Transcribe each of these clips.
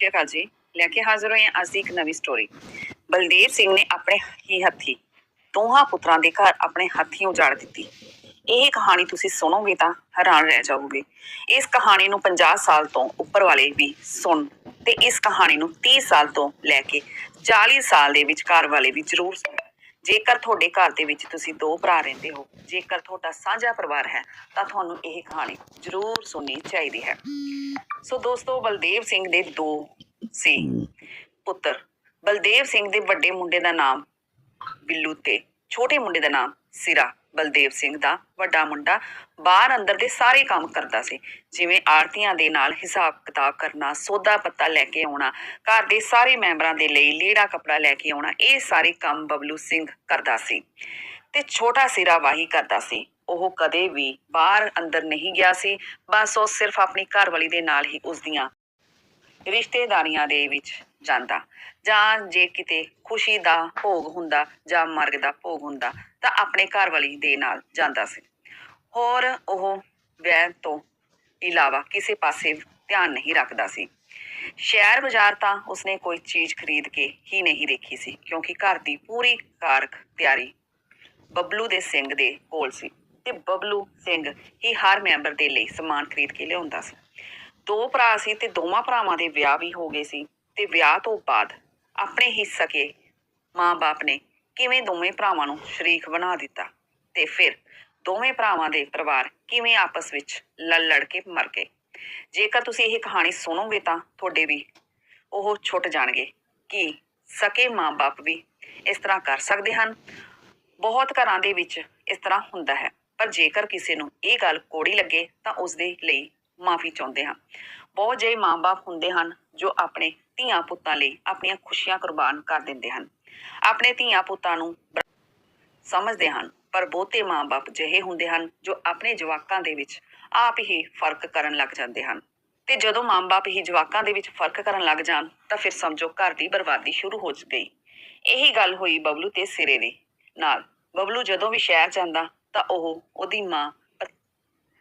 ਸਤਿ ਸ਼੍ਰੀ ਅਕਾਲ ਜੀ। ਲੈ ਕੇ ਹਾਜ਼ਰ ਹੋਏ ਅੱਜ ਦੀ ਇੱਕ ਨਵੀਂ ਸਟੋਰੀ ਬਲਦੇਵ ਸਿੰਘ ਨੇ ਆਪਣੇ ਹੀ ਹੱਥੀ, ਦੋਹਾਂ ਪੁੱਤਰਾਂ ਦੇ ਘਰ ਆਪਣੇ ਹੱਥੀਂ ਉਜਾੜ ਦਿੱਤੀ। ਇਹ ਕਹਾਣੀ ਤੁਸੀਂ ਸੁਣੋਗੇ ਤਾਂ ਹੈਰਾਨ ਰਹਿ ਜਾਓਗੇ। ਇਸ ਕਹਾਣੀ ਨੂੰ 50 ਸਾਲ ਤੋਂ ਉੱਪਰ ਵਾਲੇ ਵੀ ਸੁਣ ਤੇ ਇਸ ਕਹਾਣੀ ਨੂੰ 30 ਸਾਲ ਤੋਂ ਲੈ ਕੇ 40 ਸਾਲ ਦੇ ਵਿਚਕਾਰ ਵਾਲੇ ਵੀ ਜ਼ਰੂਰ ਸੁਣ। ਜੇਕਰ ਤੁਹਾਡੇ ਘਰ ਦੇ ਵਿੱਚ ਤੁਸੀਂ ਦੋ ਭਰਾ ਰਹਿੰਦੇ ਹੋ, ਜੇਕਰ ਤੁਹਾਡਾ ਸਾਂਝਾ ਪਰਿਵਾਰ ਹੈ, ਤਾਂ ਤੁਹਾਨੂੰ ਇਹ ਕਹਾਣੀ ਜ਼ਰੂਰ ਸੁਣਨੀ ਚਾਹੀਦੀ ਹੈ। ਸੋ ਦੋਸਤੋ ਬਲਦੇਵ ਸਿੰਘ ਦੇ ਦੋ ਸੀ ਪੁੱਤਰ। ਬਲਦੇਵ ਸਿੰਘ ਦੇ ਵੱਡੇ ਮੁੰਡੇ ਦਾ ਨਾਮ ਬਿੱਲੂ ਤੇ ਛੋਟੇ ਮੁੰਡੇ ਦਾ ਨਾਮ ਸਿਰਾ। ਬਲਦੇਵ ਸਿੰਘ ਦਾ ਵੱਡਾ ਮੁੰਡਾ ਬਾਹਰ ਅੰਦਰ ਦੇ ਸਾਰੇ ਕੰਮ ਕਰਦਾ ਸੀ। ਜਿਵੇਂ ਆੜਤੀਆਂ ਦੇ ਨਾਲ ਹਿਸਾਬ ਕਿਤਾਬ ਕਰਨਾ ਸੌਦਾ ਪੱਤਾ ਲੈ ਕੇ ਆਉਣਾ ਘਰ ਦੇ ਸਾਰੇ ਮੈਂਬਰਾਂ ਦੇ ਲਈ ਲੀੜਾ ਕਪੜਾ ਲੈ ਕੇ ਆਉਣਾ ਇਹ ਸਾਰੇ ਕੰਮ ਬਬਲੂ ਸਿੰਘ ਕਰਦਾ ਸੀ ਤੇ ਛੋਟਾ ਸਿਰਾ ਵਾਹੀ ਕਰਦਾ ਸੀ। ਉਹ ਕਦੇ ਵੀ ਬਾਹਰ ਅੰਦਰ ਨਹੀਂ ਗਿਆ ਸੀ। ਬਸ ਉਹ ਸਿਰਫ ਆਪਣੀ ਘਰਵਾਲੀ ਦੇ ਨਾਲ ਹੀ ਉਸ ਦੀਆਂ ਰਿਸ਼ਤੇਦਾਰੀਆਂ ਦੇ ਵਿੱਚ ਜਾਂਦਾ। ਜਾਂ ਜੇ ਕਿਤੇ ਖੁਸ਼ੀ ਦਾ ਭੋਗ ਹੁੰਦਾ ਜਾਂ ਮਰਗ ਦਾ ਭੋਗ ਹੁੰਦਾ, ਤਾਂ ਆਪਣੇ ਘਰਵਾਲੀ ਦੇ ਨਾਲ ਜਾਂਦਾ ਸੀ। ਹੋਰ ਉਹ ਵਿਆਹ ਤੋਂ ਇਲਾਵਾ ਕਿਸੇ ਪਾਸੇ ਧਿਆਨ ਨਹੀਂ ਰੱਖਦਾ ਸੀ। ਸ਼ਹਿਰ ਬਾਜ਼ਾਰ ਤਾਂ ਉਸਨੇ ਕੋਈ ਚੀਜ਼ ਖਰੀਦ ਕੇ ਹੀ ਨਹੀਂ ਦੇਖੀ ਸੀ, ਕਿਉਂਕਿ ਘਰ ਦੀ ਪੂਰੀ ਕਾਰਕ ਤਿਆਰੀ ਬੱਬਲੂ ਦੇ ਸਿੰਘ ਦੇ ਕੋਲ ਸੀ। ਤੇ ਬਬਲੂ ਸਿੰਘ ਹੀ ਹਰ ਮੈਂਬਰ ਦੇ ਲਈ ਸਮਾਨ ਖਰੀਦ ਕੇ ਲਿਆਉਂਦਾ ਸੀ। ਦੋ ਭਰਾ ਸੀ ਤੇ ਦੋਵਾਂ ਭਰਾਵਾਂ ਦੇ ਵਿਆਹ ਵੀ ਹੋ ਗਏ ਸੀ ਤੇ ਵਿਆਹ ਤੋਂ ਬਾਅਦ ਆਪਣੇ ਹੀ ਸਕੇ ਮਾਂ-ਬਾਪ ਨੇ ਕਿਵੇਂ ਦੋਵੇਂ ਭਰਾਵਾਂ ਨੂੰ ਸ਼ਰੀਕ ਬਣਾ ਦਿੱਤਾ ਤੇ ਫਿਰ ਦੋਵੇਂ ਭਰਾਵਾਂ ਦੇ ਪਰਿਵਾਰ ਕਿਵੇਂ ਆਪਸ ਵਿੱਚ ਲੜ ਲੜ ਕੇ ਮਰ ਗਏ। ਜੇਕਰ ਤੁਸੀਂ ਇਹ ਕਹਾਣੀ ਸੁਣੋਗੇ ਤਾਂ ਤੁਹਾਡੇ ਵੀ ਉਹ ਛੁੱਟ ਜਾਣਗੇ ਕਿ ਸਕੇ ਮਾਂ-ਬਾਪ ਵੀ ਇਸ ਤਰ੍ਹਾਂ ਕਰ ਸਕਦੇ ਹਨ। ਬਹੁਤ ਘਰਾਂ ਦੇ ਵਿੱਚ ਇਸ ਤਰ੍ਹਾਂ ਹੁੰਦਾ ਹੈ। ਪਰ ਜੇਕਰ ਕਿਸੇ ਨੂੰ ਇਹ ਗੱਲ ਕੋੜੀ ਲੱਗੇ ਤਾਂ ਉਸ ਦੇ ਲਈ ਮਾਫੀ ਚਾਹੁੰਦੇ ਹਾਂ। ਬਹੁਤ ਜਿਹੇ ਮਾਂ-ਬਾਪ ਹੁੰਦੇ ਹਨ ਜੋ ਆਪਣੇ ਧੀਆਂ ਪੁੱਤਾਂ ਲਈ ਆਪਣੀਆਂ ਖੁਸ਼ੀਆਂ ਕੁਰਬਾਨ ਕਰ ਦਿੰਦੇ ਹਨ। ਆਪਣੇ ਧੀਆਂ ਪੁੱਤਾਂ ਨੂੰ ਸਮਝਦੇ ਹਨ, ਪਰ ਬਹੁਤੇ ਮਾਂ-ਬਾਪ ਜਿਹੇ ਹੁੰਦੇ ਹਨ ਜੋ ਆਪਣੇ ਜਵਾਕਾਂ ਦੇ ਵਿੱਚ ਆਪ ਹੀ ਫ਼ਰਕ ਕਰਨ ਲੱਗ ਜਾਂਦੇ ਹਨ। ਤੇ ਜਦੋਂ ਮਾਂ-ਬਾਪ ਹੀ ਜਵਾਕਾਂ ਦੇ ਵਿੱਚ ਫ਼ਰਕ ਕਰਨ ਲੱਗ ਜਾਣ, ਤਾਂ ਫਿਰ ਸਮਝੋ ਘਰ ਦੀ ਬਰਬਾਦੀ ਸ਼ੁਰੂ ਹੋ ਗਈ। ਇਹੀ ਗੱਲ ਹੋਈ ਬਬਲੂ ਤੇ ਸਿਰੇ ਦੀ। ਨਾਲ ਬਬਲੂ ਜਦੋਂ ਵੀ ਸ਼ਹਿਰ ਜਾਂਦਾ ਤਾਂ ਉਹ ਉਹਦੀ ਮਾਂ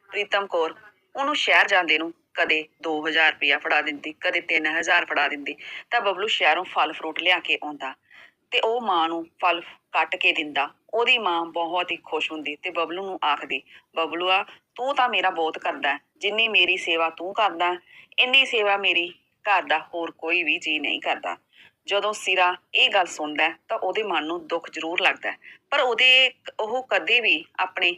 ਪ੍ਰੀਤਮ ਕੌਰ ਉਹਨੂੰ ਸ਼ਹਿਰ ਜਾਂਦੇ ਨੂੰ ਕਦੇ 2000 ਰੁਪਇਆ ਫੜਾ ਦਿੰਦੀ, ਕਦੇ 3000 ਫੜਾ ਦਿੰਦੀ। ਤਾਂ ਬਬਲੂ ਸ਼ਹਿਰੋਂ ਫਲ ਫਰੂਟ ਲਿਆ ਕੇ ਆਉਂਦਾ ਤੇ ਉਹ ਮਾਂ ਨੂੰ ਫਲ ਕੱਟ ਕੇ ਦਿੰਦਾ। ਉਹਦੀ ਮਾਂ ਬਹੁਤ ਹੀ ਖੁਸ਼ ਹੁੰਦੀ ਤੇ ਬਬਲੂ ਨੂੰ ਆਖਦੀ, ਬਬਲੂਆ, ਤੂੰ ਤਾਂ ਮੇਰਾ ਬਹੁਤ ਕਰਦਾ ਜਿੰਨੀ ਮੇਰੀ ਸੇਵਾ ਤੂੰ ਕਰਦਾ ਇੰਨੀ ਸੇਵਾ ਮੇਰੀ ਘਰ ਦਾ ਹੋਰ ਕੋਈ ਵੀ ਜੀ ਨਹੀਂ ਕਰਦਾ। ਜਦੋਂ ਸਿਰਾ ਇਹ ਗੱਲ ਸੁਣਦਾ ਹੈ, ਤਾਂ ਉਹਦੇ ਮਨ ਨੂੰ ਦੁੱਖ ਜ਼ਰੂਰ ਲੱਗਦਾ ਹੈ। ਪਰ ਉਹਦੇ ਉਹ ਕਦੇ ਵੀ ਆਪਣੇ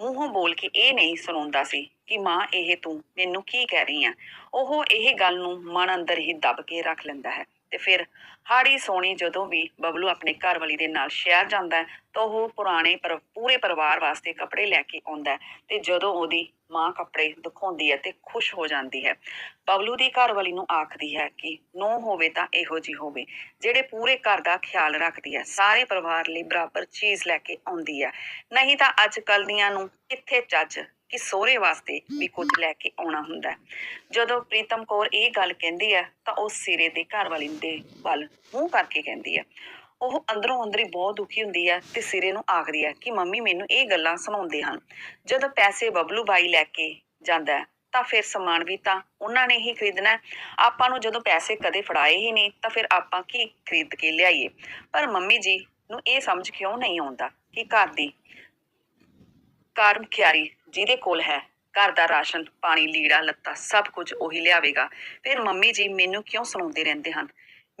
ਮੂੰਹੋਂ ਬੋਲ ਕੇ ਇਹ ਨਹੀਂ ਸੁਣਾਉਂਦਾ ਸੀ ਕਿ ਮਾਂ, ਇਹ ਤੂੰ ਮੈਨੂੰ ਕੀ ਕਹਿ ਰਹੀ ਆ ਉਹ ਇਹ ਗੱਲ ਨੂੰ ਮਨ ਅੰਦਰ ਹੀ ਦੱਬ ਕੇ ਰੱਖ ਲੈਂਦਾ ਹੈ ਤੇ ਫਿਰ ਹਾੜੀ ਸੋਣੀ ਜਦੋਂ ਵੀ ਬਬਲੂ ਆਪਣੇ ਘਰ ਵਾਲੀ ਦੇ ਨਾਲ ਸ਼ਹਿਰ ਜਾਂਦਾ ਹੈ, ਤਾਂ ਉਹ ਪੁਰਾਣੇ ਪਰ, ਪੂਰੇ ਪਰਿਵਾਰ ਵਾਸਤੇ ਕੱਪੜੇ ਲੈ ਕੇ ਆਉਂਦਾ ਤੇ ਜਦੋਂ ਉਹਦੀ ਮਾਂ ਕੱਪੜੇ ਦਿਖਾਉਂਦੀ ਹੈ ਤੇ ਖੁਸ਼ ਹੋ ਜਾਂਦੀ ਹੈ। ਬਬਲੂ ਦੀ ਘਰ ਨੂੰ ਆਖਦੀ ਹੈ ਕਿ ਨੋ ਹੋਵੇ ਤਾਂ ਇਹੋ ਜੀ ਹੋਵੇ, ਜਿਹੜੇ ਪੂਰੇ ਘਰ ਦਾ ਖਿਆਲ ਰੱਖਦੀ ਹੈ, ਸਾਰੇ ਪਰਿਵਾਰ ਲਈ ਬਰਾਬਰ ਚੀਜ਼ ਲੈ ਕੇ ਆਉਂਦੀ ਹੈ। ਨਹੀਂ ਤਾਂ ਅੱਜ ਕੱਲ ਦੀਆਂ ਨੂੰ ਕਿੱਥੇ ਚੱਜ ਕਿ ਸੋਹਰੇ ਵਾਸਤੇ ਵੀ ਕੁਝ ਲੈ ਕੇ ਆਉਣਾ ਹੁੰਦਾ ਜਦੋਂ ਪ੍ਰੀਤਮ ਕੌਰ ਇਹ ਗੱਲ ਕਹਿੰਦੀ ਹੈ ਤਾਂ ਉਹ ਸਿਰੇ ਦੇ ਘਰ ਵਾਲੀ ਦੇ ਵੱਲ ਮੂੰਹ ਕਰਕੇ ਕਹਿੰਦੀ ਹੈ ਉਹ ਅੰਦਰੋਂ ਅੰਦਰੀ ਬਹੁਤ ਦੁਖੀ ਹੁੰਦੀ ਹੈ ਤੇ ਸਿਰੇ ਨੂੰ ਆਖਦੀ ਹੈ ਕਿ ਮੰਮੀ ਮੈਨੂੰ ਇਹ ਗੱਲਾਂ ਸੁਣਾਉਂਦੇ ਹਨ। ਜਦੋਂ ਪੈਸੇ ਬਬਲੂ ਬਾਈ ਲੈ ਕੇ ਜਾਂਦਾ ਹੈ, ਤਾਂ ਫਿਰ ਸਮਾਨ ਵੀ ਤਾਂ ਉਹਨਾਂ ਨੇ ਹੀ ਖਰੀਦਣਾ ਆਪਾਂ ਨੂੰ ਜਦੋਂ ਪੈਸੇ ਕਦੇ ਫੜਾਏ ਹੀ ਨਹੀਂ, ਤਾਂ ਫਿਰ ਆਪਾਂ ਕੀ ਖਰੀਦ ਕੇ ਲਿਆਈਏ? ਪਰ ਮੰਮੀ ਜੀ ਨੂੰ ਇਹ ਸਮਝ ਕਿਉਂ ਨਹੀਂ ਆਉਂਦਾ ਕਿ ਘਰ ਦੀ ਕਰਮ ਖਿਆਰੀ ਜਿਹਦੇ ਕੋਲ ਹੈ, ਘਰ ਦਾ ਰਾਸ਼ਨ, ਪਾਣੀ, ਲੀੜਾ, ਲੱਤਾ ਸਭ ਕੁਝ ਉਹੀ ਲਿਆਵੇਗਾ। ਫਿਰ ਮੰਮੀ ਜੀ ਮੈਨੂੰ ਕਿਉਂ ਸੁਣਾਉਂਦੇ ਰਹਿੰਦੇ ਹਨ?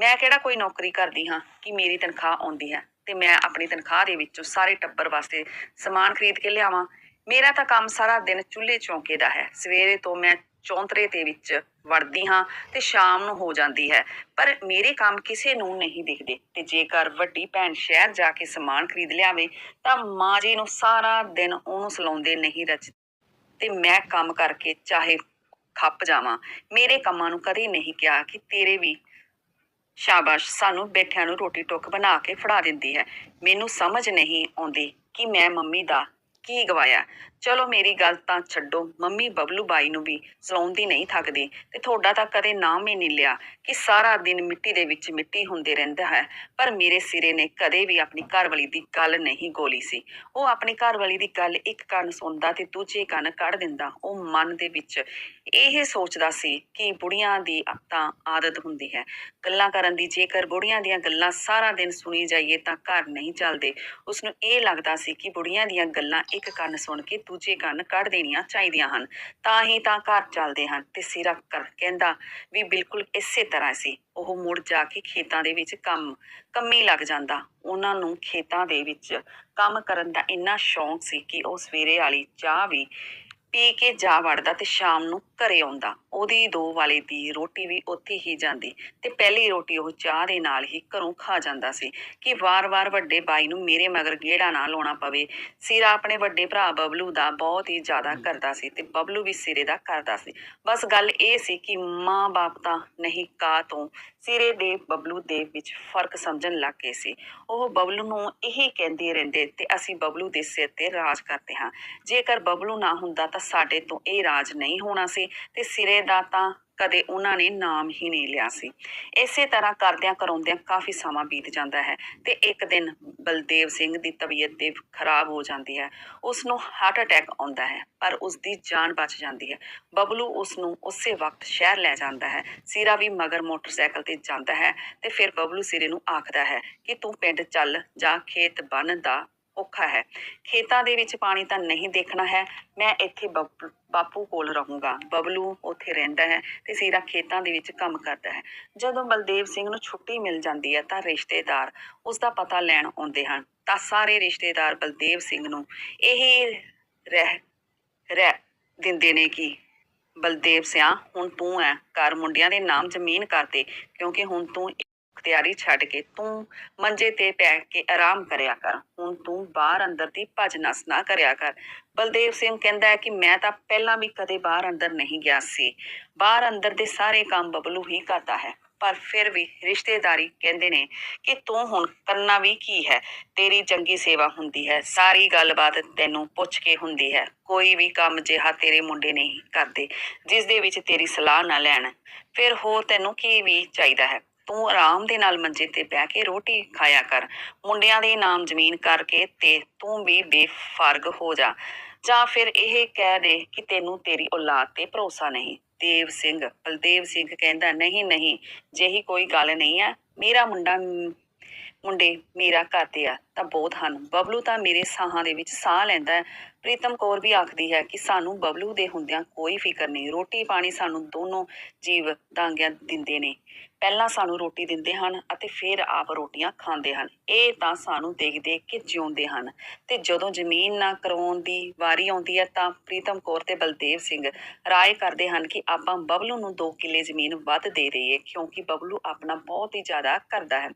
ਮੈਂ ਕਿਹੜਾ ਕੋਈ ਨੌਕਰੀ ਕਰਦੀ ਹਾਂ ਕਿ ਮੇਰੀ ਤਨਖਾਹ ਆਉਂਦੀ ਹੈ ਤੇ ਮੈਂ ਆਪਣੀ ਤਨਖਾਹ ਦੇ ਵਿੱਚੋਂ ਸਾਰੇ ਟੱਬਰ ਵਾਸਤੇ ਸਮਾਨ ਖਰੀਦ ਕੇ ਲਿਆਵਾਂ? ਮੇਰਾ ਤਾਂ ਕੰਮ ਸਾਰਾ ਦਿਨ ਚੁੱਲ੍ਹੇ ਚੌਂਕੇ ਦਾ ਹੈ। ਸਵੇਰੇ ਤੋਂ ਮੈਂ ਚੌਂਤਰੇ ਦੇ ਵਿੱਚ ਵੜਦੀ ਹਾਂ ਤੇ ਸ਼ਾਮ ਨੂੰ ਹੋ ਜਾਂਦੀ ਹੈ। ਪਰ ਮੇਰੇ ਕੰਮ ਕਿਸੇ ਨੂੰ ਨਹੀਂ ਦਿਖਦੇ ਤੇ ਜੇਕਰ ਵੱਡੀ ਭੈਣ ਸ਼ਹਿਰ ਜਾ ਕੇ ਸਮਾਨ ਖਰੀਦ ਲਿਆਵੇ, ਤਾਂ ਮਾਂ ਜੀ ਨੂੰ ਸਾਰਾ ਦਿਨ ਉਹਨੂੰ ਸਲਾਉਂਦੇ ਨਹੀਂ ਰਚ ਤੇ ਮੈਂ ਕੰਮ ਕਰਕੇ ਚਾਹੇ ਖੱਪ ਜਾਵਾਂ, ਮੇਰੇ ਕੰਮਾਂ ਨੂੰ ਕਦੇ ਨਹੀਂ ਕਿਹਾ ਕਿ ਤੇਰੇ ਵੀ ਸ਼ਾਬਾਸ਼, ਸਾਨੂੰ ਬੈਠਿਆਂ ਨੂੰ ਰੋਟੀ ਟੁੱਕ ਬਣਾ ਕੇ ਫੜਾ ਦਿੰਦੀ ਹੈ। ਮੈਨੂੰ ਸਮਝ ਨਹੀਂ ਆਉਂਦੀ ਕਿ ਮੈਂ ਮੰਮੀ ਦਾ ਕੀ ਗਵਾਇਆ। ਚਲੋ ਮੇਰੀ ਗੱਲ ਤਾਂ ਛੱਡੋ, ਮੰਮੀ ਬਬਲੂ ਬਾਈ ਨੂੰ ਵੀ ਸਲਾਉਂਦੀ ਨਹੀਂ ਥੱਕਦੀ ਤੇ ਤੁਹਾਡਾ ਤਾਂ ਕਦੇ ਨਾਮ ਹੀ ਨਹੀਂ ਲਿਆ ਕਿ ਸਾਰਾ ਦਿਨ ਮਿੱਟੀ ਦੇ ਵਿੱਚ ਮਿੱਟੀ ਹੁੰਦੇ ਰਹਿੰਦਾ ਹੈ। ਪਰ ਮੇਰੇ ਸਿਰੇ ਨੇ ਕਦੇ ਵੀ ਆਪਣੀ ਘਰਵਾਲੀ ਦੀ ਗੱਲ ਨਹੀਂ ਗੋਲੀ ਸੀ। ਉਹ ਆਪਣੀ ਘਰਵਾਲੀ ਦੀ ਗੱਲ ਇੱਕ ਕੰਨ ਸੁਣਦਾ ਤੇ ਦੂਜੇ ਕੰਨ ਕੱਢ ਦਿੰਦਾ। ਉਹ ਮਨ ਦੇ ਵਿੱਚ ਇਹ ਸੋਚਦਾ ਸੀ ਕਿ ਬੁੜੀਆਂ ਦੀ ਤਾਂ ਆਦਤ ਹੁੰਦੀ ਹੈ। ਗੱਲਾਂ ਕਰਨ ਦੀ ਜੇਕਰ ਬੁੜੀਆਂ ਦੀਆਂ ਗੱਲਾਂ ਸਾਰਾ ਦਿਨ ਸੁਣੀ ਜਾਈਏ ਤਾਂ ਘਰ ਨਹੀਂ ਚੱਲਦੇ। ਉਸ ਨੂੰ ਇਹ ਲੱਗਦਾ ਸੀ ਕਿ ਬੁੜੀਆਂ ਦੀਆਂ ਗੱਲਾਂ ਇੱਕ ਕੰਨ ਸੁਣ ਕੇ ਦੂਜੇ ਕੰਨ ਕੱਢ ਦੇਣੀਆਂ ਚਾਹੀਦੀਆਂ ਹਨ। ਤਾਂ ਹੀ ਤਾਂ ਘਰ ਚੱਲਦੇ ਹਨ ਤੇ ਸਿਰਾ ਕਰ ਕਹਿੰਦਾ ਵੀ ਬਿਲਕੁਲ ਇਸੇ ਤਰ੍ਹਾਂ ਸੀ। ਉਹ ਮੁੜ ਜਾ ਕੇ ਖੇਤਾਂ ਦੇ ਵਿੱਚ ਕੰਮ, ਕੰਮੀ ਲੱਗ ਜਾਂਦਾ। ਉਹਨਾਂ ਨੂੰ ਖੇਤਾਂ ਦੇ ਵਿੱਚ ਕੰਮ ਕਰਨ ਦਾ ਇੰਨਾ ਸ਼ੌਂਕ ਸੀ ਕਿ ਉਹ ਸਵੇਰੇ ਵਾਲੀ ਚਾਹ ਵੀ ਪੀ ਕੇ ਜਾ ਵੜਦਾ ਤੇ ਸ਼ਾਮ ਨੂੰ ਘਰੇ ਆਉਂਦਾ। ਉਹਦੀ ਦੋ ਵਾਲੇ ਦੀ ਰੋਟੀ ਵੀ ਉੱਥੇ ਹੀ ਜਾਂਦੀ ਤੇ ਪਹਿਲੀ ਰੋਟੀ ਉਹ ਚਾਹ ਦੇ ਨਾਲ ਹੀ ਘਰੋਂ ਖਾ ਜਾਂਦਾ ਸੀ ਕਿ ਵਾਰ-ਵਾਰ ਵੱਡੇ ਬਾਈ ਨੂੰ ਮੇਰੇ ਮਗਰ ਗੇੜਾ ਨਾ ਲਾਉਣਾ ਪਵੇ। ਸਿਰਾ ਆਪਣੇ ਵੱਡੇ ਭਰਾ ਬਬਲੂ ਦਾ ਬਹੁਤ ਹੀ ਜ਼ਿਆਦਾ ਕਰਦਾ ਸੀ ਤੇ ਬਬਲੂ ਵੀ ਸਿਰੇ ਦਾ ਕਰਦਾ ਸੀ। ਬਸ ਗੱਲ ਇਹ ਸੀ ਕਿ ਮਾਂ-ਬਾਪ ਤਾਂ ਨਹੀਂ ਕਾ ਤੋਂ ਸਿਰੇ ਦੇ ਬਬਲੂ ਦੇ ਵਿੱਚ ਫ਼ਰਕ ਸਮਝਣ ਲੱਗ ਗਏ ਸੀ। ਉਹ ਬਬਲੂ ਨੂੰ ਇਹੀ ਕਹਿੰਦੇ ਰਹਿੰਦੇ ਤੇ ਅਸੀਂ ਬਬਲੂ ਦੇ ਸਿਰ ਤੇ ਰਾਜ ਕਰਦੇ ਹਾਂ। ਜੇਕਰ ਬਬਲੂ ਨਾ ਹੁੰਦਾ ਤਾਂ ਸਾਡੇ ਤੋਂ ਇਹ ਰਾਜ ਨਹੀਂ ਹੋਣਾ ਸੀ ਤੇ ਸਿਰੇ ਦਾ ਤਾਂ ਕਦੇ ਉਹਨਾਂ ਨੇ ਨਾਮ ਹੀ ਨਹੀਂ ਲਿਆ ਸੀ। ਇਸੇ ਤਰ੍ਹਾਂ ਕਰਦਿਆਂ ਕਰਾਉਂਦਿਆਂ ਕਾਫੀ ਸਮਾਂ ਬੀਤ ਜਾਂਦਾ ਹੈ ਤੇ ਇੱਕ ਦਿਨ ਬਲਦੇਵ ਸਿੰਘ ਦੀ ਤਬੀਅਤ ਤੇ ਖਰਾਬ ਹੋ ਜਾਂਦੀ ਹੈ। ਉਸ ਨੂੰ ਹਾਰਟ ਅਟੈਕ ਆਉਂਦਾ ਹੈ, ਪਰ ਉਸ ਦੀ ਜਾਨ ਬਚ ਜਾਂਦੀ ਹੈ। ਬਬਲੂ ਉਸ ਨੂੰ ਉਸੇ ਵਕਤ ਸ਼ਹਿਰ ਲੈ ਜਾਂਦਾ ਹੈ। ਸੀਰਾ ਵੀ ਮਗਰ ਮੋਟਰਸਾਈਕਲ ਤੇ ਜਾਂਦਾ ਹੈ ਤੇ ਫਿਰ ਬਬਲੂ ਸਿਰੇ ਨੂੰ ਆਖਦਾ ਹੈ ਕਿ ਤੂੰ ਪਿੰਡ ਚੱਲ, ਜਾਂ ਖੇਤ ਬੰਨ ਦਾ ਔਖਾ ਹੈ। ਖੇਤਾਂ ਦੇ ਵਿੱਚ ਪਾਣੀ ਤਾਂ ਨਹੀਂ ਦੇਖਣਾ ਹੈ। ਮੈਂ ਇੱਥੇ ਬਬ- ਬਾਪੂ ਕੋਲ ਰਹੂੰਗਾ। ਬਬਲੂ ਉੱਥੇ ਰਹਿੰਦਾ ਹੈ ਤੇ ਸੀਰਾ ਖੇਤਾਂ ਦੇ ਵਿੱਚ ਕੰਮ ਕਰਦਾ ਹੈ। ਜਦੋਂ ਬਲਦੇਵ ਸਿੰਘ ਨੂੰ ਛੁੱਟੀ ਮਿਲ ਜਾਂਦੀ ਹੈ ਤਾਂ ਰਿਸ਼ਤੇਦਾਰ ਉਸ ਦਾ ਪਤਾ ਲੈਣ ਆਉਂਦੇ ਹਨ। ਤਾਂ ਸਾਰੇ ਰਿਸ਼ਤੇਦਾਰ ਬਲਦੇਵ ਸਿੰਘ ਨੂੰ ਇਹ ਰਹਿ ਰਹਿ ਦਿੰਦੇ ਨੇ ਕਿ ਬਲਦੇਵ ਸਿਆ, ਹੁਣ ਤੂੰ ਹੈ ਘਰ ਮੁੰਡਿਆਂ ਦੇ ਨਾਮ ਜ਼ਮੀਨ ਕਰਦੇ ਕਿਉਂਕਿ ਹੁਣ ਤੂੰ ਇਖਤਿਆਰੀ ਛੱਡ ਕੇ ਤੂੰ ਮੰਜੇ ਤੇ ਪੈ ਕੇ ਆਰਾਮ ਕਰਿਆ ਕਰ। ਹੁਣ ਤੂੰ ਬਾਹਰ ਅੰਦਰ ਦੀ ਭੱਜ ਨਸ ਨਾ ਕਰਿਆ ਕਰ। ਬਲਦੇਵ ਸਿੰਘ ਕਹਿੰਦਾ ਹੈ ਕਿ ਮੈਂ ਤਾਂ ਪਹਿਲਾਂ ਵੀ ਕਦੇ ਬਾਹਰ ਅੰਦਰ ਨਹੀਂ ਗਿਆ ਸੀ। ਬਾਹਰ ਅੰਦਰ ਦੇ ਸਾਰੇ ਕੰਮ ਬਬਲੂ ਹੀ ਕਰਦਾ ਹੈ। ਪਰ ਫਿਰ ਵੀ ਰਿਸ਼ਤੇਦਾਰੀ ਕਹਿੰਦੇ ਨੇ ਕਿ ਤੂੰ ਹੁਣ ਕਰਨਾ ਵੀ ਕੀ ਹੈ? ਤੇਰੀ ਚੰਗੀ ਸੇਵਾ ਹੁੰਦੀ ਹੈ। ਸਾਰੀ ਗੱਲਬਾਤ ਤੈਨੂੰ ਪੁੱਛ ਕੇ ਹੁੰਦੀ ਹੈ। ਕੋਈ ਵੀ ਕੰਮ ਜਿਹਾ ਤੇਰੇ ਮੁੰਡੇ ਨਹੀਂ ਕਰਦੇ, ਜਿਸ ਦੇ ਵਿੱਚ ਤੇਰੀ ਸਲਾਹ ਨਾ ਲੈਣ। ਫਿਰ ਹੋਰ ਤੈਨੂੰ ਕੀ ਵੀ ਚਾਹੀਦਾ ਹੈ? ਤੂੰ ਆਰਾਮ ਦੇ ਨਾਲ ਮੰਜੇ ਤੇ ਬਹਿ ਕੇ ਰੋਟੀ ਖਾਇਆ ਕਰ। ਮੁੰਡਿਆਂ ਦੇ ਨਾਮ ਜ਼ਮੀਨ ਕਰਕੇ ਤੇ ਤੂੰ ਵੀ ਬੇਫਰਗ ਹੋ ਜਾ। ਜਾਂ ਫਿਰ ਇਹ ਕਹਿ ਦੇ ਕਿ ਤੈਨੂੰ ਤੇਰੀ ਔਲਾਦ ਤੇ ਭਰੋਸਾ ਨਹੀਂ। ਦੇਵ ਸਿੰਘ, ਬਲਦੇਵ ਸਿੰਘ ਕਹਿੰਦਾ, ਨਹੀਂ ਨਹੀਂ, ਜਿਹੀ ਕੋਈ ਗੱਲ ਨਹੀਂ ਆ। ਮੇਰਾ ਮੁੰਡਾ, ਮੁੰਡੇ ਮੇਰਾ ਕਰਦੇ ਆ, ਤਾਂ ਬਹੁਤ ਹਨ। ਬਬਲੂ ਤਾਂ ਮੇਰੇ ਸਾਹਾਂ ਦੇ ਵਿੱਚ ਸਾਹ ਲੈਂਦਾ ਹੈ। ਪ੍ਰੀਤਮ ਕੌਰ ਵੀ ਆਖਦੀ ਹੈ ਕਿ ਸਾਨੂੰ ਬਬਲੂ ਦੇ ਹੁੰਦਿਆਂ ਕੋਈ ਫਿਕਰ ਨਹੀਂ। ਰੋਟੀ ਪਾਣੀ ਸਾਨੂੰ ਦੋਨੋਂ ਜੀਵ ਦਾਂਗਿਆਂ ਦਿੰਦੇ ਨੇ। ਪਹਿਲਾਂ ਸਾਨੂੰ ਰੋਟੀ ਦਿੰਦੇ ਹਨ ਅਤੇ ਫਿਰ ਆਪ ਰੋਟੀਆਂ ਖਾਂਦੇ ਹਨ। ਇਹ ਤਾਂ ਸਾਨੂੰ ਦੇਖ ਦੇਖ ਕੇ ਜਿਉਂਦੇ ਹਨ। ਤੇ ਜਦੋਂ ਜ਼ਮੀਨ ਨਾ ਕਰਵਾਉਣ ਦੀ ਵਾਰੀ ਆਉਂਦੀ ਹੈ ਤਾਂ ਪ੍ਰੀਤਮ ਕੌਰ ਤੇ ਬਲਦੇਵ ਸਿੰਘ ਰਾਏ ਕਰਦੇ ਹਨ ਕਿ ਆਪਾਂ ਬਬਲੂ ਨੂੰ 2 ਕਿੱਲੇ ਜ਼ਮੀਨ ਵੱਧ ਦੇ ਦਈਏ, ਕਿਉਂਕਿ ਬਬਲੂ ਆਪਣਾ ਬਹੁਤ ਹੀ ਜ਼ਿਆਦਾ ਕਰਦਾ ਹੈ।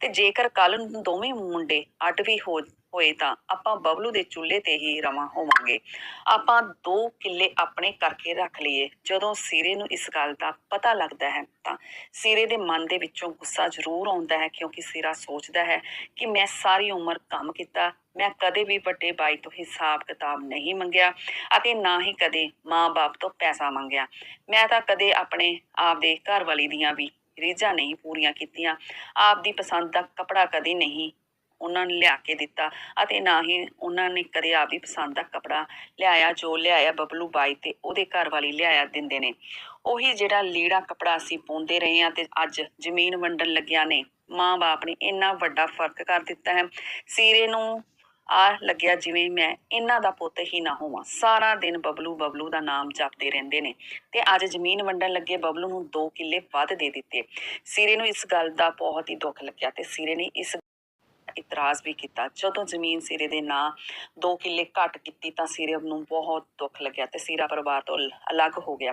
ਤੇ ਜੇਕਰ ਕੱਲ ਨੂੰ ਦੋਵੇਂ ਮੁੰਡੇ ਅੱਡ ਵੀ ਹੋ ਹੋਏ ਤਾਂ ਆਪਾਂ ਬਬਲੂ ਦੇ ਚੁੱਲ੍ਹੇ ਤੇ ਹੀ ਰਵਾਂ ਹੋਵਾਂਗੇ। ਆਪਾਂ ਦੋ ਕਿੱਲੇ ਆਪਣੇ ਕਰਕੇ ਰੱਖ ਲਈਏ। ਜਦੋਂ ਸਿਰੇ ਨੂੰ ਇਸ ਗੱਲ ਦਾ ਪਤਾ ਲੱਗਦਾ ਹੈ ਤਾਂ ਸਿਰੇ ਦੇ ਮਨ ਦੇ ਵਿੱਚੋਂ ਗੁੱਸਾ ਜ਼ਰੂਰ ਆਉਂਦਾ ਹੈ ਕਿਉਂਕਿ ਸਿਰਾ ਸੋਚਦਾ ਹੈ ਕਿ ਮੈਂ ਸਾਰੀ ਉਮਰ ਕੰਮ ਕੀਤਾ, ਮੈਂ ਕਦੇ ਵੀ ਵੱਡੇ ਬਾਈ ਤੋਂ ਹਿਸਾਬ ਕਿਤਾਬ ਨਹੀਂ ਮੰਗਿਆ ਅਤੇ ਨਾ ਹੀ ਕਦੇ ਮਾਂ-ਬਾਪ ਤੋਂ ਪੈਸਾ ਮੰਗਿਆ। ਮੈਂ ਤਾਂ ਕਦੇ ਆਪਣੇ ਆਪ ਦੇ ਘਰ ਵਾਲੀ ਦੀਆਂ ਵੀ ਰੀਝਾਂ ਨਹੀਂ ਪੂਰੀਆਂ ਕੀਤੀਆਂ। ਆਪ ਦੀ ਪਸੰਦ ਦਾ ਕਪੜਾ ਕਦੇ ਨਹੀਂ ਉਹਨਾਂ ਨੇ ਲਿਆ ਕੇ ਦਿੱਤਾ ਅਤੇ ਨਾ ਹੀ ਉਹਨਾਂ ਨੇ ਕਦੇ ਆਪ ਦੀ ਪਸੰਦ ਦਾ ਕਪੜਾ ਲਿਆਇਆ, ਜੋ ਲਿਆਇਆ ਬਬਲੂ ਬਾਈ ਤੇ ਉਹਦੇ ਘਰ ਵਾਲੀ ਲਿਆਇਆ ਦਿੰਦੇ ਨੇ। ਉਹੀ ਜਿਹੜਾ ਲੀੜਾ ਕਪੜਾ ਅਸੀਂ ਪਾਉਂਦੇ ਰਹੇ ਆ ਤੇ ਅੱਜ ਜ਼ਮੀਨ ਵੰਡਣ ਲੱਗਿਆ ਨੇ, ਮਾਂ-ਬਾਪ ਨੇ ਇੰਨਾ ਵੱਡਾ ਫ਼ਰਕ ਕਰ ਦਿੱਤਾ ਹੈ। ਸੀਰੇ ਨੂੰ ਆ ਲੱਗਿਆ ਜਿਵੇਂ ਮੈਂ ਇਹਨਾਂ ਦਾ ਪੁੱਤ ਹੀ ਨਾ ਹੋਵਾਂ। ਸਾਰਾ ਦਿਨ ਬਬਲੂ ਬਬਲੂ ਦਾ ਨਾਮ ਜਪਦੇ ਰਹਿੰਦੇ ਨੇ ਤੇ ਅੱਜ ਜ਼ਮੀਨ ਵੰਡਣ ਲੱਗੇ ਬਬਲੂ ਨੂੰ 2 ਕਿੱਲੇ ਵੱਧ ਦੇ ਦਿੱਤੇ। ਸੀਰੇ ਨੂੰ ਇਸ ਗੱਲ ਦਾ ਬਹੁਤ ਹੀ ਦੁੱਖ ਲੱਗਿਆ ਤੇ ਸੀਰੇ ਨੇ ਇਸ ਇਤਰਾਜ਼ ਵੀ ਕੀਤਾ। ਜਦੋਂ ਜ਼ਮੀਨ ਸਿਰੇ ਦੇ ਨਾਂ 2 ਕਿੱਲੇ ਘੱਟ ਕੀਤੀ ਤਾਂ ਸਿਰੇ ਨੂੰ ਬਹੁਤ ਦੁੱਖ ਲੱਗਿਆ ਤੇ ਸਿਰਾ ਪਰਿਵਾਰ ਤੋਂ ਅਲੱਗ ਹੋ ਗਿਆ।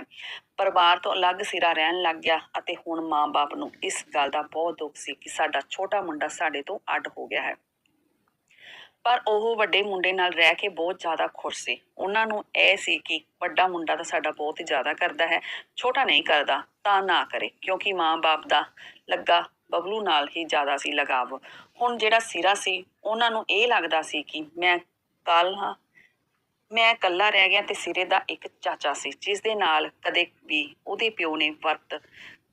ਪਰਿਵਾਰ ਤੋਂ ਅਲੱਗ ਸਿਰਾ ਰਹਿਣ ਲੱਗ ਗਿਆ ਅਤੇ ਹੁਣ ਮਾਂ-ਬਾਪ ਨੂੰ ਇਸ ਗੱਲ ਦਾ ਬਹੁਤ ਦੁੱਖ ਸੀ ਕਿ ਸਾਡਾ ਛੋਟਾ ਮੁੰਡਾ ਸਾਡੇ ਤੋਂ ਅੱਡ ਹੋ ਗਿਆ ਹੈ। ਪਰ ਉਹ ਵੱਡੇ ਮੁੰਡੇ ਨਾਲ ਰਹਿ ਕੇ ਬਹੁਤ ਜ਼ਿਆਦਾ ਖੁਸ਼ ਸੀ। ਉਹਨਾਂ ਨੂੰ ਇਹ ਸੀ ਕਿ ਵੱਡਾ ਮੁੰਡਾ ਤਾਂ ਸਾਡਾ ਬਹੁਤ ਹੀ ਜ਼ਿਆਦਾ ਕਰਦਾ ਹੈ, ਛੋਟਾ ਨਹੀਂ ਕਰਦਾ ਤਾਂ ਨਾ ਕਰੇ ਕਿਉਂਕਿ ਮਾਂ-ਬਾਪ ਦਾ ਲੱਗਾ ਬਬਲੂ ਨਾਲ ਹੀ ਜ਼ਿਆਦਾ ਸੀ ਲਗਾਵ। ਹੁਣ ਜਿਹੜਾ ਸਿਰਾ ਸੀ, ਉਹਨਾਂ ਨੂੰ ਇਹ ਲੱਗਦਾ ਸੀ ਕਿ ਮੈਂ ਕੱਲ ਹਾਂ। ਮੈਂ ਇਕੱਲਾ ਰਹਿ ਗਿਆ ਤੇ ਸਿਰੇ ਦਾ ਇੱਕ ਚਾਚਾ ਸੀ, ਜਿਸ ਦੇ ਨਾਲ ਕਦੇ ਵੀ ਉਹਦੇ ਪਿਓ ਨੇ ਵਰਤ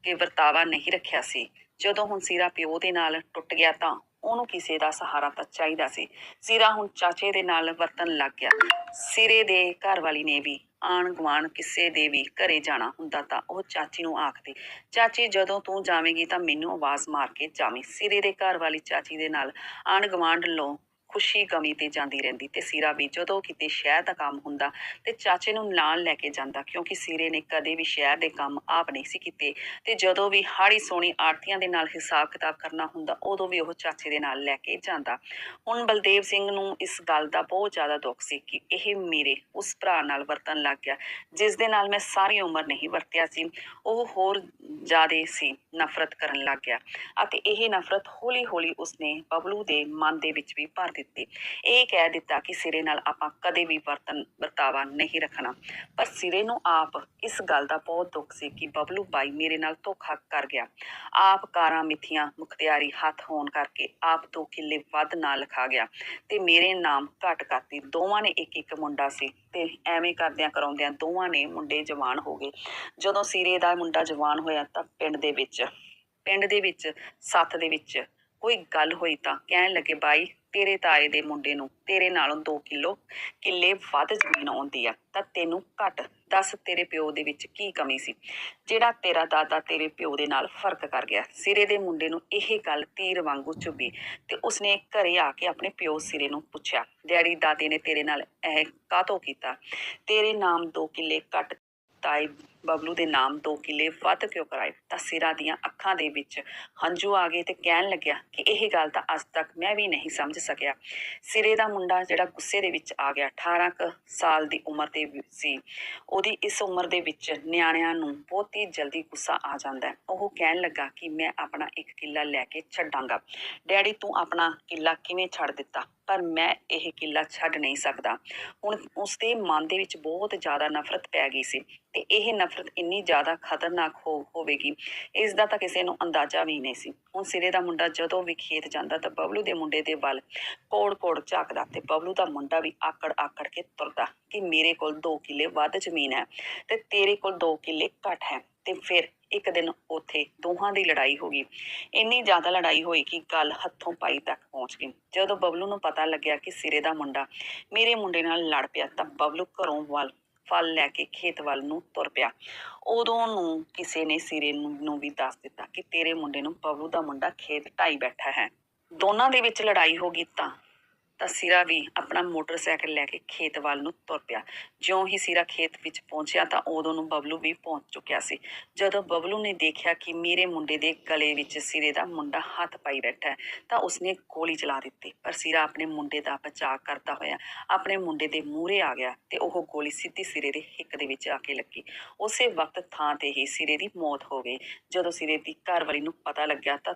ਕੇ ਵਰਤਾਵਾ ਨਹੀਂ ਰੱਖਿਆ ਸੀ। ਜਦੋਂ ਹੁਣ ਸਿਰਾ ਪਿਓ ਦੇ ਨਾਲ ਟੁੱਟ ਗਿਆ ਤਾਂ ਉਹਨੂੰ ਕਿਸੇ ਦਾ ਸਹਾਰਾ ਤਾਂ ਚਾਹੀਦਾ ਸੀ। ਸੀਰਾ ਹੁਣ ਚਾਚੇ ਦੇ ਨਾਲ ਵਰਤਣ ਲੱਗ ਗਿਆ। ਸਿਰੇ ਦੇ ਘਰ ਵਾਲੀ ਨੇ ਵੀ ਆਣ ਗੁਆਂਢ ਕਿਸੇ ਦੇ ਵੀ ਘਰੇ ਜਾਣਾ ਹੁੰਦਾ ਤਾਂ ਉਹ ਚਾਚੀ ਨੂੰ ਆਖਦੀ, ਚਾਚੀ, ਜਦੋਂ ਤੂੰ ਜਾਵੇਂਗੀ ਤਾਂ ਮੈਨੂੰ ਆਵਾਜ਼ ਮਾਰ ਕੇ ਜਾਵੀਂ। ਸਿਰੇ ਦੇ ਘਰ ਵਾਲੀ ਚਾਚੀ ਦੇ ਨਾਲ ਆਣ ਗੁਆਂਢ ਲੋ ਖੁਸ਼ੀ ਗਮੀ ਤੇ ਜਾਂਦੀ ਰਹਿੰਦੀ ਤੇ ਸੀਰਾ ਵੀ ਜਦੋਂ ਕਿਤੇ ਸ਼ਹਿਰ ਦਾ ਕੰਮ ਹੁੰਦਾ ਤੇ ਚਾਚੇ ਨੂੰ ਨਾਲ ਲੈ ਕੇ ਜਾਂਦਾ, ਕਿਉਂਕਿ ਸੀਰੇ ਨੇ ਕਦੇ ਵੀ ਸ਼ਹਿਰ ਦੇ ਕੰਮ ਆਪ ਨਹੀਂ ਸੀ ਕੀਤੇ ਤੇ ਜਦੋਂ ਵੀ ਹਾੜੀ ਸੋਣੀ ਆੜਤੀਆਂ ਦੇ ਨਾਲ ਹਿਸਾਬ ਕਿਤਾਬ ਕਰਨਾ ਹੁੰਦਾ, ਉਦੋਂ ਵੀ ਉਹ ਚਾਚੇ ਦੇ ਨਾਲ ਲੈ ਕੇ ਜਾਂਦਾ। ਹੁਣ ਬਲਦੇਵ ਸਿੰਘ ਨੂੰ ਇਸ ਗੱਲ ਦਾ ਬਹੁਤ ਜ਼ਿਆਦਾ ਦੁੱਖ ਸੀ ਕਿ ਇਹ ਮੇਰੇ ਉਸ ਭਰਾ ਨਾਲ ਵਰਤਣ ਲੱਗ ਗਿਆ, ਜਿਸ ਦੇ ਨਾਲ ਮੈਂ ਸਾਰੀ ਉਮਰ ਨਹੀਂ ਵਰਤਿਆ ਸੀ, ਉਹ ਹੋਰ ਜ਼ਿਆਦਾ ਸੀ, ਨਫ਼ਰਤ ਕਰਨ ਲੱਗ ਗਿਆ ਅਤੇ ਇਹ ਨਫ਼ਰਤ ਹੌਲੀ-ਹੌਲੀ ਉਸਨੇ ਬਬਲੂ ਦੇ ਮਨ ਦੇ ਵਿੱਚ ਵੀ ਭਰ ਦਿੱਤੀ। ਇਹ ਕਹਿ ਦਿੱਤਾ ਕਿ ਸਿਰੇ ਨਾਲ ਆਪਾਂ ਕਦੇ ਵੀ ਵਰਤਨ, ਵਰਤਾਵਾ ਨਹੀਂ ਰੱਖਣਾ। ਪਰ ਸਿਰੇ ਨੂੰ ਆਪ ਇਸ ਗੱਲ ਦਾ ਬਹੁਤ ਦੁੱਖ ਸੀ ਕਿ ਬਬਲੂ ਬਾਈ ਮੇਰੇ ਨਾਲ ਧੋਖਾ ਕਰ ਗਿਆ। ਆਪ ਕਾਰਾਂ ਮਿੱਥੀਆਂ, ਮੁਖਤਿਆਰੀ ਹੱਥ ਹੋਣ ਕਰਕੇ ਆਪ ਤੋਂ ਕਿੱਲੇ ਵੱਧ ਨਾ ਲਿਖਾ ਗਿਆ ਤੇ ਮੇਰੇ ਨਾਮ ਘੱਟ ਕਰਤੀ। ਦੋਵਾਂ ਨੇ ਇੱਕ ਇੱਕ ਮੁੰਡਾ ਸੀ ਤੇ ਐਵੇਂ ਕਰਦਿਆਂ ਕਰਾਉਂਦਿਆਂ ਦੋਵਾਂ ਨੇ ਮੁੰਡੇ ਜਵਾਨ ਹੋ ਗਏ। ਜਦੋਂ ਸਿਰੇ ਦਾ ਮੁੰਡਾ ਜਵਾਨ ਹੋਇਆ ਤਾਂ ਪਿੰਡ ਦੇ ਵਿੱਚ, ਪਿੰਡ ਦੇ ਵਿੱਚ, ਸੱਥ ਦੇ ਵਿੱਚ ਕੋਈ ਗੱਲ ਹੋਈ ਤਾਂ ਕਹਿਣ ਲੱਗੇ, ਬਾਈ ਤੇਰੇ ਤਾਏ ਦੇ ਮੁੰਡੇ ਨੂੰ, ਤੇਰੇ ਨਾਲੋਂ 2 ਕਿਲੋ ਕਿੱਲੇ ਵੱਧ ਜ਼ਮੀਨ ਆਉਂਦੀ ਆ, ਤਾਂ ਤੈਨੂੰ ਘੱਟ ਦੱਸ ਤੇਰੇ ਪਿਓ ਦੇ ਵਿੱਚ ਕੀ ਕਮੀ ਸੀ? ਜਿਹੜਾ ਤੇਰਾ ਦਾਦਾ ਤੇਰੇ ਪਿਓ ਦੇ ਨਾਲ ਫ਼ਰਕ ਕਰ ਗਿਆ, ਸਿਰੇ ਦੇ ਮੁੰਡੇ ਨੂੰ ਇਹ ਗੱਲ ਤੀਰ ਵਾਂਗੂ ਚੁੱਭੀ ਤੇ ਉਸਨੇ ਘਰੇ ਆ ਕੇ ਆਪਣੇ ਪਿਓ ਸਿਰੇ ਨੂੰ ਪੁੱਛਿਆ, ਡੈਡੀ, ਦਾਦੇ ਨੇ ਤੇਰੇ ਨਾਲ ਇਹ ਕਾਹਤੋਂ ਕੀਤਾ? ਤੇਰੇ ਨਾਮ 2 ਕਿੱਲੇ ਘੱਟ ਤਾਏ ਬਬਲੂ ਦੇ ਨਾਮ ਦੋ ਕਿੱਲੇ ਵੱਧ ਕਿਉਂ ਕਰਾਏ? ਤਾਂ ਸਿਰਾ ਦੀਆਂ ਅੱਖਾਂ ਦੇ ਵਿੱਚ ਹੰਝੂ ਆ ਗਏ ਤੇ ਕਹਿਣ ਲੱਗਿਆ ਕਿ ਇਹ ਗੱਲ ਤਾਂ ਅੱਜ ਤੱਕ ਮੈਂ ਵੀ ਨਹੀਂ ਸਮਝ ਸਕਿਆ। ਸਿਰੇ ਦਾ ਮੁੰਡਾ ਜਿਹੜਾ ਗੁੱਸੇ ਦੇ ਵਿੱਚ ਆ ਗਿਆ 18 ਕੁ ਸਾਲ ਦੀ ਉਮਰ ਦੇ ਸੀ। ਉਹਦੀ ਇਸ ਉਮਰ ਦੇ ਵਿੱਚ ਨਿਆਣਿਆਂ ਨੂੰ ਬਹੁਤ ਹੀ ਜਲਦੀ ਗੁੱਸਾ ਆ ਜਾਂਦਾ ਉਹ ਕਹਿਣ ਲੱਗਾ ਕਿ ਮੈਂ ਆਪਣਾ ਇੱਕ ਕਿੱਲਾ ਲੈ ਕੇ ਛੱਡਾਂਗਾ। ਡੈਡੀ, ਤੂੰ ਆਪਣਾ ਕਿੱਲਾ ਕਿਵੇਂ ਛੱਡ ਦਿੱਤਾ? ਪਰ ਮੈਂ ਇਹ ਕਿੱਲਾ ਛੱਡ ਨਹੀਂ ਸਕਦਾ। ਹੁਣ ਉਸਦੇ ਮਨ ਦੇ ਵਿੱਚ ਬਹੁਤ ਜ਼ਿਆਦਾ ਨਫ਼ਰਤ ਪੈ ਗਈ ਸੀ ਤੇ ਇਹ ਨਫ਼ਰਤ ਇੰਨੀ ਜ਼ਿਆਦਾ ਖਤਰਨਾਕ ਹੋ, ਹੋਵੇਗੀ ਇਸ ਦਾ ਤਾਂ ਕਿਸੇ ਨੂੰ ਅੰਦਾਜ਼ਾ ਵੀ ਨਹੀਂ ਸੀ। ਹੁਣ ਸਿਰੇ ਦਾ ਮੁੰਡਾ ਜਦੋਂ ਵੀ ਖੇਤ ਜਾਂਦਾ ਤਾਂ ਬਬਲੂ ਦੇ ਮੁੰਡੇ ਦੇ ਵੱਲ ਕੋੜ-ਕੋੜ ਝਾਕਦਾ ਤੇ ਬਬਲੂ ਦਾ ਮੁੰਡਾ ਵੀ ਆਕੜ ਆਕੜ ਕੇ ਤੁਰਦਾ ਕਿ ਮੇਰੇ ਕੋਲ 2 ਕਿੱਲੇ ਵੱਧ ਜ਼ਮੀਨ ਹੈ ਤੇ ਤੇਰੇ ਕੋਲ 2 ਕਿੱਲੇ ਘੱਟ ਹੈ ਤੇ ਫਿਰ ਇੱਕ ਦਿਨ ਉੱਥੇ ਦੋਹਾਂ ਦੀ ਲੜਾਈ ਹੋ ਗਈ। ਇੰਨੀ ਜ਼ਿਆਦਾ ਲੜਾਈ ਹੋਈ ਕਿ ਗੱਲ ਹੱਥੋਂ ਪਾਈ ਤੱਕ ਪਹੁੰਚ ਗਈ। ਜਦੋਂ ਬਬਲੂ ਨੂੰ ਪਤਾ ਲੱਗਿਆ ਕਿ ਸਿਰੇ ਦਾ ਮੁੰਡਾ ਮੇਰੇ ਮੁੰਡੇ ਨਾਲ ਲੜ ਪਿਆ ਤਾਂ ਬਬਲੂ ਘਰੋਂ ਵੱਲ ਫਲ ਲੈ ਕੇ ਖੇਤ ਵੱਲ ਨੂੰ ਤੁਰ ਪਿਆ। ਉਦੋਂ ਨੂੰ ਕਿਸੇ ਨੇ ਸਿਰੇ ਨੂੰ ਵੀ ਦੱਸ ਦਿੱਤਾ ਕਿ ਤੇਰੇ ਮੁੰਡੇ ਨੂੰ ਬਬਲੂ ਦਾ ਮੁੰਡਾ ਖੇਤ ਢਾਈ ਬੈਠਾ ਹੈ। ਦੋਨਾਂ ਦੇ ਵਿੱਚ ਲੜਾਈ ਹੋ ਗਈ ਤਾਂ ਤਾਂ ਸਿਰਾ ਵੀ ਆਪਣਾ ਮੋਟਰਸਾਈਕਲ ਲੈ ਕੇ ਖੇਤ ਵੱਲ ਨੂੰ ਤੁਰ ਪਿਆ। ਜਿਉਂ ਹੀ ਸਿਰਾ ਖੇਤ ਵਿੱਚ ਪਹੁੰਚਿਆ ਤਾਂ ਉਦੋਂ ਨੂੰ ਬਬਲੂ ਵੀ ਪਹੁੰਚ ਚੁੱਕਿਆ ਸੀ। ਜਦੋਂ ਬਬਲੂ ਨੇ ਦੇਖਿਆ ਕਿ ਮੇਰੇ ਮੁੰਡੇ ਦੇ ਗਲੇ ਵਿੱਚ ਸਿਰੇ ਦਾ ਮੁੰਡਾ ਹੱਥ ਪਾਈ ਬੈਠਾ ਤਾਂ ਉਸਨੇ ਗੋਲੀ ਚਲਾ ਦਿੱਤੀ। ਪਰ ਸਿਰਾ ਆਪਣੇ ਮੁੰਡੇ ਦਾ ਬਚਾਅ ਕਰਦਾ ਹੋਇਆ, ਆਪਣੇ ਮੁੰਡੇ ਦੇ ਮੂਹਰੇ ਆ ਗਿਆ ਤੇ ਉਹ ਗੋਲੀ ਸਿੱਧੀ ਸਿਰੇ ਦੇ ਹਿੱਕ ਦੇ ਵਿੱਚ ਆ ਕੇ ਲੱਗੀ। ਉਸੇ ਵਕਤ ਥਾਂ ਤੇ ਹੀ ਸਿਰੇ ਦੀ ਮੌਤ ਹੋ ਗਈ। ਜਦੋਂ ਸਿਰੇ ਦੀ ਘਰਵਾਲੀ ਨੂੰ ਪਤਾ ਲੱਗਿਆ ਤਾਂ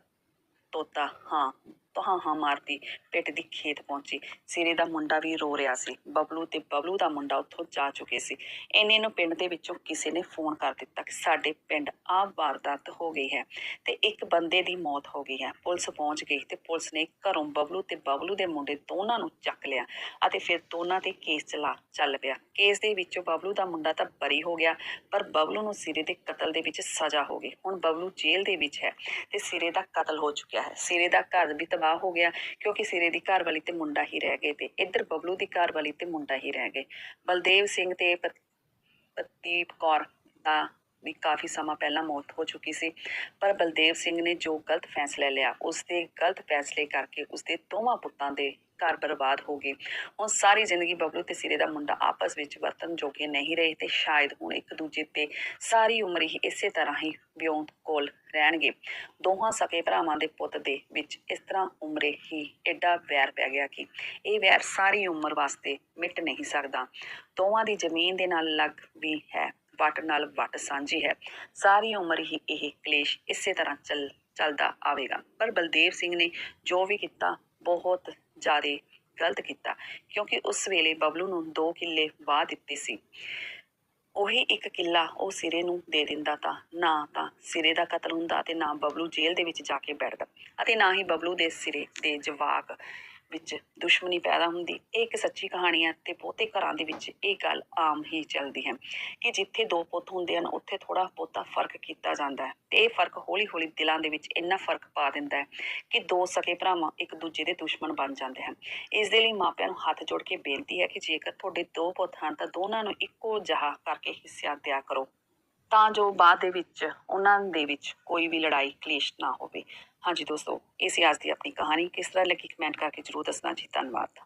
ਤੋਤਾ, ਹਾਂ ਤਹਾਂ ਹਾਂ ਮਾਰਦੀ ਪਿੱਟ ਦੀ ਖੇਤ ਪਹੁੰਚੀ। ਸਿਰੇ ਦਾ ਮੁੰਡਾ ਵੀ ਰੋ ਰਿਹਾ ਸੀ। ਬਬਲੂ ਤੇ ਬਬਲੂ ਦਾ ਮੁੰਡਾ ਉੱਥੋਂ ਜਾ ਚੁੱਕੇ ਸੀ। ਇੰਨੇ ਨੂੰ ਪਿੰਡ ਦੇ ਵਿੱਚੋਂ ਕਿਸੇ ਨੇ ਫੋਨ ਕਰ ਦਿੱਤਾ ਕਿ ਸਾਡੇ ਪਿੰਡ ਆਹ ਵਾਰਦਾਤ ਹੋ ਗਈ ਹੈ ਤੇ ਇੱਕ ਬੰਦੇ ਦੀ ਮੌਤ ਹੋ ਗਈ ਹੈ। ਪੁਲਿਸ ਪਹੁੰਚ ਗਈ ਤੇ ਪੁਲਿਸ ਨੇ ਘਰੋਂ ਬਬਲੂ ਤੇ ਬਬਲੂ ਦੇ ਮੁੰਡੇ ਦੋਨਾਂ ਨੂੰ ਚੱਕ ਲਿਆ ਅਤੇ ਫਿਰ ਦੋਨਾਂ ਤੇ ਕੇਸ ਚਲਾ, ਚੱਲ ਪਿਆ। ਕੇਸ ਦੇ ਵਿੱਚੋਂ ਬਬਲੂ ਦਾ ਮੁੰਡਾ ਤਾਂ ਬਰੀ ਹੋ ਗਿਆ, ਪਰ ਬਬਲੂ ਨੂੰ ਸਿਰੇ ਦੇ ਕਤਲ ਦੇ ਵਿੱਚ ਸਜ਼ਾ ਹੋ ਗਈ। ਹੁਣ ਬਬਲੂ ਜੇਲ੍ਹ ਦੇ ਵਿੱਚ ਹੈ ਤੇ ਸਿਰੇ ਦਾ ਕਤਲ ਹੋ ਚੁੱਕਿਆ ਹੈ। ਸਿਰੇ ਦਾ ਘਰ ਵੀ ਤਬਾਹ ਹੋ ਗਿਆ ਕਿਉਂਕਿ ਸਿਰੇ ਦੀ ਘਰਵਾਲੀ ਤੇ ਮੁੰਡਾ ਹੀ ਰਹਿ ਗਏ ਤੇ ਇੱਧਰ ਬਬਲੂ ਦੀ ਘਰਵਾਲੀ ਤੇ ਮੁੰਡਾ ਹੀ ਰਹਿ ਗਏ। ਬਲਦੇਵ ਸਿੰਘ ਤੇ ਪਤ- ਪਤੀਪ ਕੌਰ ਦਾ ਵੀ ਕਾਫੀ ਸਮਾਂ ਪਹਿਲਾਂ ਮੌਤ ਹੋ ਚੁੱਕੀ ਸੀ, ਪਰ ਬਲਦੇਵ ਸਿੰਘ ਨੇ ਜੋ ਗਲਤ ਫੈਸਲਾ ਲਿਆ ਉਸ ਦੇ ਗਲਤ ਫੈਸਲੇ ਕਰਕੇ ਉਸ ਦੇ ਦੋਵਾਂ ਪੁੱਤਾਂ ਦੇ ਘਰ ਬਰਬਾਦ ਹੋ ਗਏ। ਹੁਣ ਸਾਰੀ ਜ਼ਿੰਦਗੀ ਬਬਲੂ ਤੇ ਸਿਰੇ ਦਾ ਮੁੰਡਾ ਆਪਸ ਵਿੱਚ ਵਰਤਨ ਜੋਗੇ ਨਹੀਂ ਰਹੇ ਤੇ ਸ਼ਾਇਦ ਹੁਣ ਇੱਕ ਦੂਜੇ ਤੇ ਸਾਰੀ ਉਮਰ ਹੀ ਇਸੇ ਤਰ੍ਹਾਂ ਹੀ ਵਿਉਂਤ ਕੋਲ ਰਹਿਣਗੇ। ਦੋਹਾਂ ਸਕੇ ਭਰਾਵਾਂ ਦੇ ਪੁੱਤ ਦੇ ਵਿੱਚ ਇਸ ਤਰ੍ਹਾਂ ਉਮਰੇ ਹੀ ਐਡਾ ਵੈਰ ਪੈ ਗਿਆ ਕਿ ਇਹ ਵੈਰ ਸਾਰੀ ਉਮਰ ਵਾਸਤੇ ਮਿਟ ਨਹੀਂ ਸਕਦਾ। ਦੋਵਾਂ ਦੀ ਜ਼ਮੀਨ ਦੇ ਨਾਲ ਲੱਗ ਵੀ ਹੈ, ਵੱਟ ਨਾਲ ਵੱਟ ਸਾਂਝੀ ਹੈ। ਸਾਰੀ ਉਮਰ ਹੀ ਇਹ ਕਲੇਸ਼ ਇਸੇ ਤਰ੍ਹਾਂ ਚੱਲ, ਚੱਲਦਾ ਆਵੇਗਾ। ਪਰ ਬਲਦੇਵ ਸਿੰਘ ਨੇ ਜੋ ਵੀ ਕੀਤਾ, ਬਹੁਤ ਜ਼ਿਆਦਾ ਗਲਤ ਕੀਤਾ, ਕਿਉਂਕਿ ਉਸ ਵੇਲੇ ਬਬਲੂ ਨੂੰ 2 ਕਿੱਲੇ ਵਾਹ ਦਿੱਤੇ ਸੀ। ਉਹੀ ਇੱਕ ਕਿੱਲਾ ਉਹ ਸਿਰੇ ਨੂੰ ਦੇ ਦਿੰਦਾ ਤਾਂ, ਨਾ ਤਾਂ ਸਿਰੇ ਦਾ ਕਤਲ ਹੁੰਦਾ ਤੇ ਨਾ ਬਬਲੂ ਜੇਲ੍ਹ ਦੇ ਵਿੱਚ ਜਾ ਕੇ ਬੈਠਦਾ ਅਤੇ ਨਾ ਹੀ ਬਬਲੂ ਦੇ ਸਿਰੇ ਦੇ ਜਵਾਕ ਵਿੱਚ ਦੁਸ਼ਮਣੀ ਪੈਦਾ ਹੁੰਦੀ, ਇਹ ਇੱਕ ਸੱਚੀ ਕਹਾਣੀ ਹੈ ਤੇ ਬਹੁਤੇ ਘਰਾਂ ਦੇ ਵਿੱਚ ਇਹ ਗੱਲ ਆਮ ਹੀ ਚੱਲਦੀ ਹੈ ਕਿ ਜਿੱਥੇ ਦੋ ਪੁੱਤ ਹੁੰਦੇ ਹਨ, ਉੱਥੇ ਥੋੜਾ ਬਹੁਤਾ ਫ਼ਰਕ ਕੀਤਾ ਜਾਂਦਾ ਹੈ ਤੇ ਇਹ ਫ਼ਰਕ ਹੌਲੀ-ਹੌਲੀ ਦਿਲਾਂ ਦੇ ਵਿੱਚ ਇੰਨਾ ਫ਼ਰਕ ਪਾ ਦਿੰਦਾ ਹੈ ਕਿ ਦੋ ਸਕੇ ਭਰਾਵਾਂ ਇੱਕ ਦੂਜੇ ਦੇ ਦੁਸ਼ਮਣ ਬਣ ਜਾਂਦੇ ਹਨ। ਇਸ ਦੇ ਲਈ ਮਾਪਿਆਂ ਨੂੰ ਹੱਥ ਜੋੜ ਕੇ ਬੇਨਤੀ ਹੈ ਕਿ ਜੇਕਰ ਤੁਹਾਡੇ ਦੋ ਪੁੱਤ ਹਨ, ਤਾਂ ਦੋਨਾਂ ਨੂੰ ਇੱਕੋ ਜਹਾ ਕਰਕੇ ਹਿੱਸਿਆਂ ਦਿਆ ਕਰੋ। ਤਾਂ ਜੋ ਬਾਅਦ ਦੇ ਵਿੱਚ, ਉਹਨਾਂ ਦੇ ਵਿੱਚ ਕੋਈ ਵੀ ਲੜਾਈ ਕਲੇਸ਼ ਨਾ ਹੋਵੇ। ਹਾਂਜੀ ਦੋਸਤੋ ਇਹ ਸੀ ਅੱਜ ਦੀ ਆਪਣੀ ਕਹਾਣੀ ਕਿਸ ਤਰ੍ਹਾਂ ਲੱਗੀ? ਕਮੈਂਟ ਕਰਕੇ ਜਰੂਰ ਦੱਸਣਾ ਜੀ। ਧੰਨਵਾਦ।